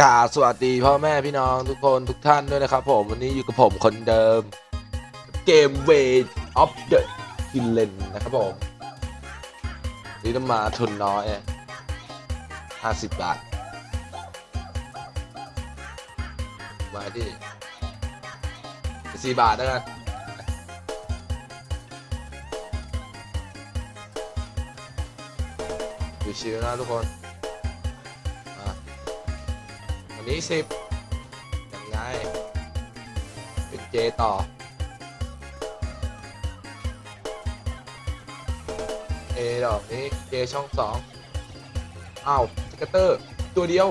กาสวัสดีพ่อแม่พี่น้องทุกคนทุกท่านด้วยนะครับผมวันนี้อยู่กับผมคนเดิม เกม Way of the i l l e n นนะครับผมนี่ต้องมาทุนน้อยห้าสิบบาท มาที่สี่บาทแล้วกันอยู่ชิวๆนะทุกคน วันนี้สิบยังไงเป็นเจต่อ เอดอกนี้เจช่องสองอ้าวสเกตเตอร์ ตัวเดียว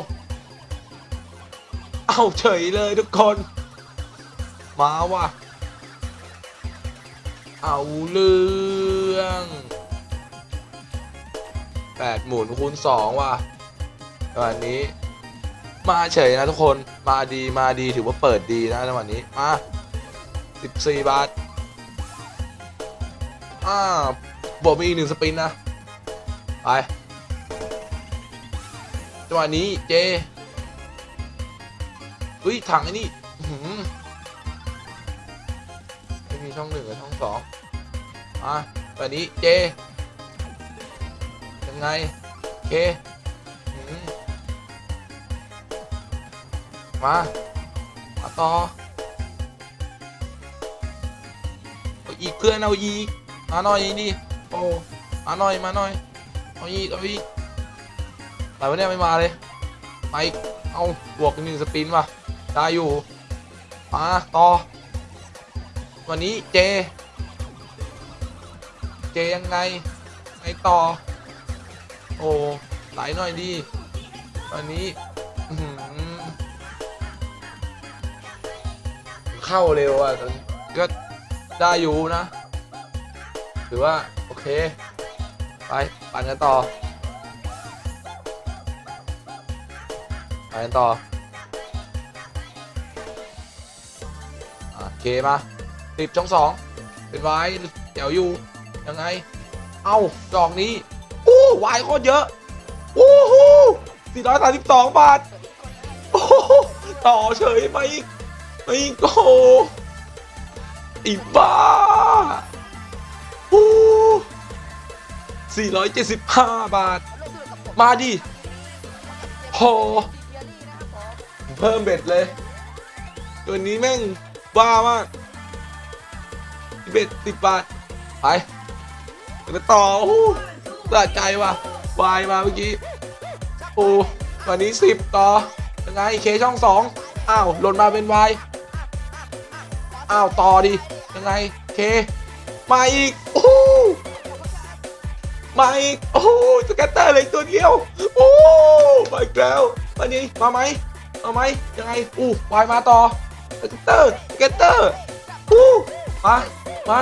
เอ้าเฉยเลยทุกคน มาว่ะ เอาเรื่องแปดหมุนคูณสองว่ะวันนี้ มาเฉยนะทุกคนมาดีมาดีถือว่าเปิดดีนะในวันนี้มาสิบสี่บาท อ่าบวกมีอีกหนึ่งสปินนะ ไปจังหวะนี้เจอุ้ยถังไอ้นี่ไม่มีช่องหนึ่งกับช่องสองมาแบบนี้เจยังไงเค มามาต่อเอาอีกเพื่อนเอาอีกมาหน่อยดิโอ้มาหน่อยมาหน่อยเอาอีกเอาอีกไหนวะเนี่ยไม่มาเลยไปเอาบวกอีกหนึ่งสปินว่ะได้อยู่มาต่อ วันนี้เจ เจยังไงไงต่อ โอ้ไหลหน่อยดีวันนี้ เข้าเร็วอะก็ได้อยู่นะ ถือว่า โอเค ไป ปั่นกันต่อ ไปกันต่อ โอเค มาสิบช่องสองเป็นไว้เดี๋ยวอยู่ ยังไง เอ้า ดอกนี้ อู้วายโคตรเยอะโอ้โหสี่ร้อยสามสิบสองบาท โอ้โหต่อเฉยไปอีก ไอีกโอ้โหอีบ้าอู้สี่ร้อยเจ็ดสิบาท มาดิโหเพิ่มเบ็ดเลย ตัวนี้แม่งบ้ามากเบ็ดสิบบาท ไปไปต่อโอ้สะใจว่ะวายมาเมื่อกี้ โอ้วันนี้สิบต่อยังไงเคช่องสองอ้าวหล่นมาเป็นวาย อ้าวต่อดิยังไงเคมาอีกโอ้มาอีกโอ้สแกตเตอร์เลยตัวเดียวโอ้มาอีกแล้ววันนี้มาไหมเอาไหมยังไงอู้วายมาต่อสแกตเตอร์สแกตเตอร์อู้มามา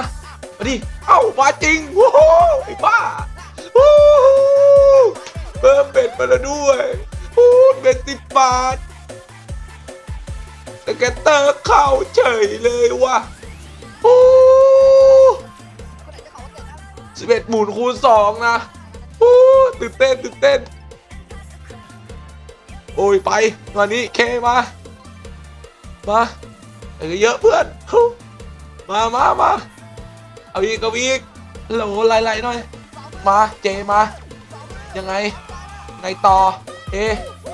มาดิเอ้ามาจริงโอ้โหไอ้บ้าโอ้เพิ่มเบ็ดมาแล้วด้วยโอ้เบ็ดสิบบาท สเก็ตเตอร์เข้าเฉยเลยว่ะโอ้สิบเอ็ดหมุนคูณสองนะโอ้ตื่นเต้นตื่นเต้น โอ้ยไปวันนี้เคมา มาเอเยอะเพื่อน มามามาเอาอีกเอาอีกโหลไล่ๆหน่อย มาเจมา ยังไง ไงต่อ เอ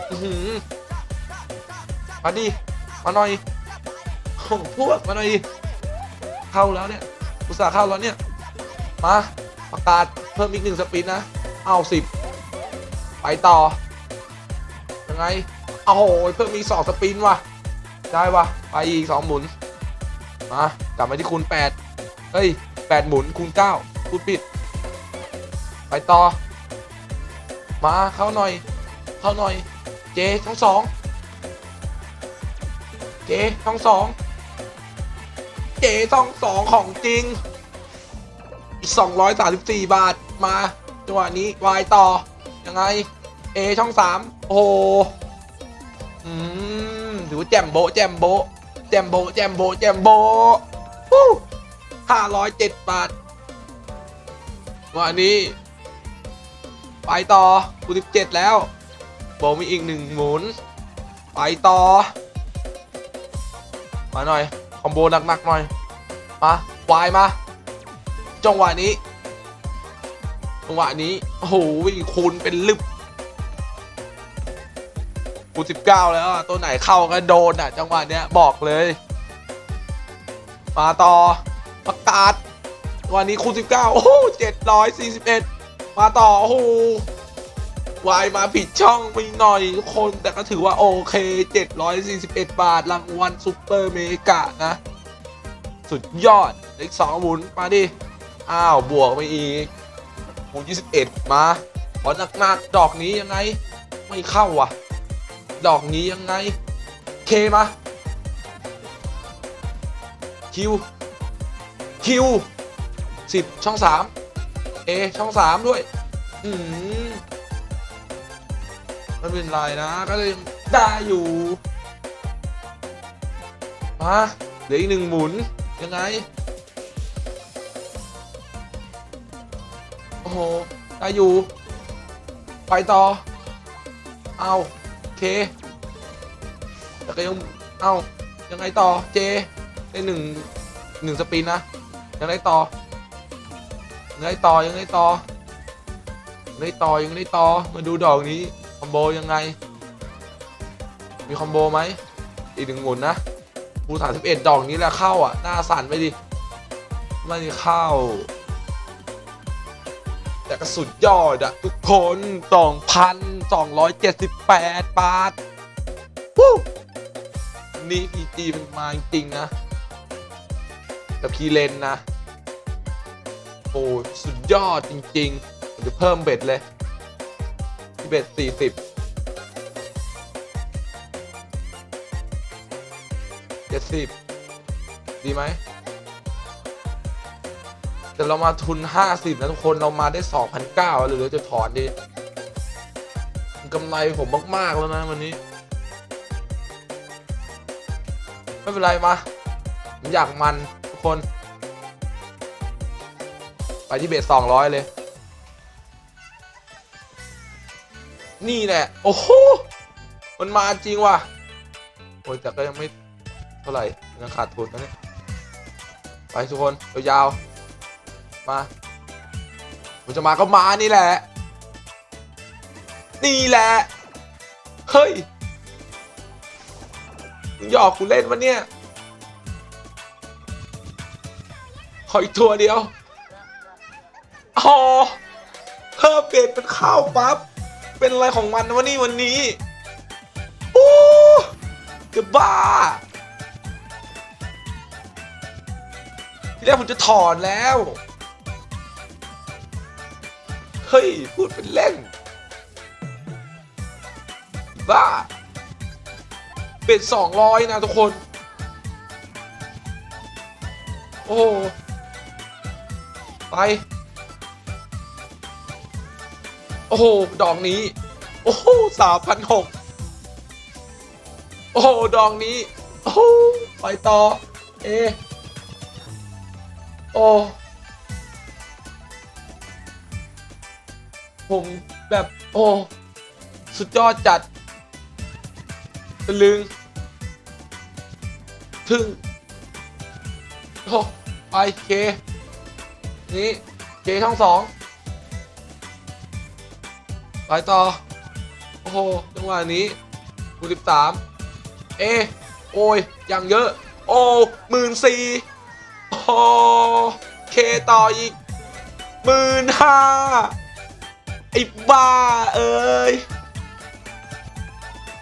อื้อหือมาดิ มาหน่อยโอ้พวกมาหน่อยเข้าแล้วเนี่ยอุตส่าห์เข้าแล้วเนี่ยมาประกาศเพิ่มอีกหนึ่งสปินนะ เอาสิบไปต่อยังไงเอาโหเพิ่มมีกสองสปินว่ะ ได้ว่ะ ไปอีกสองหมุน มากลับมาที่คูณแปดเฮ้ยแปดหมุนคูณเก้าคูณปิด ไปต่อ มาเข้าหน่อย เข้าหน่อย เจช่องสอง เจช่องสองเจช่องสองของจริง อีกสองร้อยสามสิบสี่บาทมาจังหวะนี้วายต่อ ยังไง เอช่องสามโอ้โหอืมถือว่าแจมโบแจมโบแจมโบแจมโบแจมโบห้าร้อยเจ็ดบาทวันนี้ ไปต่อคูสิบเจ็ดแล้วโบมีอีกหนึ่งหมุน ไปต่อ มาหน่อย คอมโบหนักๆหน่อย มาวายมาจังหวะนี้จังหวะนี้โอ้โหคูณเป็นลึบคูณสิบเก้าแล้วตัวไหนเข้าก็โดนอะ จังหวะเนี้ยบอกเลย มาต่อประกาศวันนี้คูณ19โอ้โห741มาต่อ โอ้โห วายมาผิดช่องไปหน่อยทุกคนแต่ก็ถือว่าโอเค 741 บาท รางวัลซุปเปอร์เมกะนะ สุดยอดเลขสองหมุน มาดิ อ้าว บวกไปอีกคูณ21 มาขอหนักๆดอกนี้ยังไง ไม่เข้าว่ะ ดอกนี้ยังไง เคมาคิวคิวสิบช่องสามเอช่องสามด้วย อืม ไม่เป็นไรนะ ก็เลยได้อยู่มาเหลืออีกหนึ่งหมุน ยังไง โอ้โห ได้อยู่ ไปต่อ เอาโอเค แต่ก็ยังเอายังไงต่อ เจ ได้หนึ่งหนึ่งสปินนะ ยังไงต่อ ยังไงต่อ ยังไงต่อยังไงต่อ ยังไงต่อ มาดูดอกนี้ อมโบยังไง มีคอมโบไหม อีกหนึ่งหมุนนะบูสามสิบเอ็ดดอกนี้แหละเข้าอะ หน้าสั่นไปดิ ไม่เข้า แต่ก็สุดยอดอะทุกคน2,278บาทวู้นี่พีจีมันมาจริงนะ กับพีเลนนะ โอ้สุดยอดจริงๆจะเพิ่มเบ็ดเลย ที่เบ็ดสี่สิบเจ็ดสิบดีไหมแต่เรามาทุน 50 นะ ทุกคนเรามาได้ 2,900หรือเราจะถอนดีกำไรผมมาก ๆ แล้วนะ วันนี้ ไม่เป็นไร มาผมอยากมัน ทุกคน ไปที่เบสสองร้อยเลย นี่แหละ โอ้โห มันมาจริงว่ะ โอ้ยแต่ก็ยังไม่เท่าไหร่ยังขาดทุนนะเนี่ย ไปทุกคนยาวๆมามันจะมาก็มานี่แหละ นี่แหละ เฮ้ยมึงหยอกกูเล่นวะเนี่ย ขออีกตัวเดียว อ๋อเพิ่มเปลี่ยนเป็นข้าวปั๊บ เป็นอะไรของมันวะนี่วันนี้โอ้เกับบ้าทีแรกผมจะถอนแล้ว เฮ้ย พูดเป็นเล่น บ้า เป็นสองร้อยนะทุกคน โอ้ ไป อ้โห ดอกนี้ โอ้โหสามพันหกโอ้โห ดอกนี้ โอ้โหไปต่อ เอ โอ้ผมแบบ โอ้ สุดยอดจัดตะลึงทึ่งโอ้ ไปเค นี่เคช่องสอง ไปต่อ โอ้โหจังหวะนี้คูสิบสามเอ โอ้ยยังเยอะ โอ้หมื่นสี่โอ้เคต่ออีกหมื่นห้าไอ้บ้า เอ้ย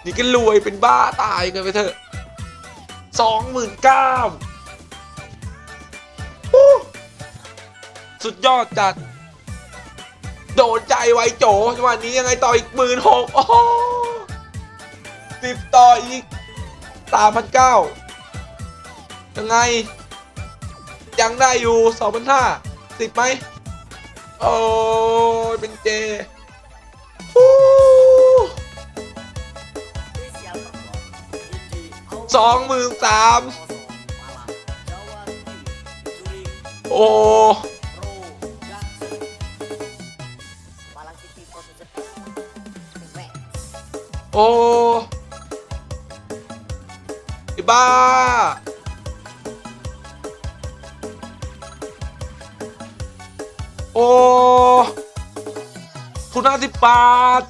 นี่ก็รวยเป็นบ้าตายกันไปเถอะสองหมื่นเก้าสุดยอดจัด โดนใจไวโจจังหวะนี้ยังไงต่ออีกหมื่นหกโอ้สิบต่ออีกสามพันเก้ายังไง ยังได้อยู่สองพันห้าสิบไหมโอ้ยเป็นเจสองหมื่นสามโอ้ โอ้ไอ้บ้า โอ้ทุนห้าสิบบาท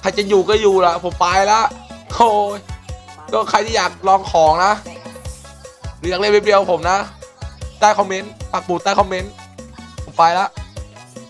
ใครจะอยู่ก็อยู่ละผมไปละโอ้ยก็ใครที่อยากลองของนะหรืออยากเล่นเบียวผมนะ ใต้คอมเมนต์ปักหมุดใต้คอมเมนต์ ผมไปละ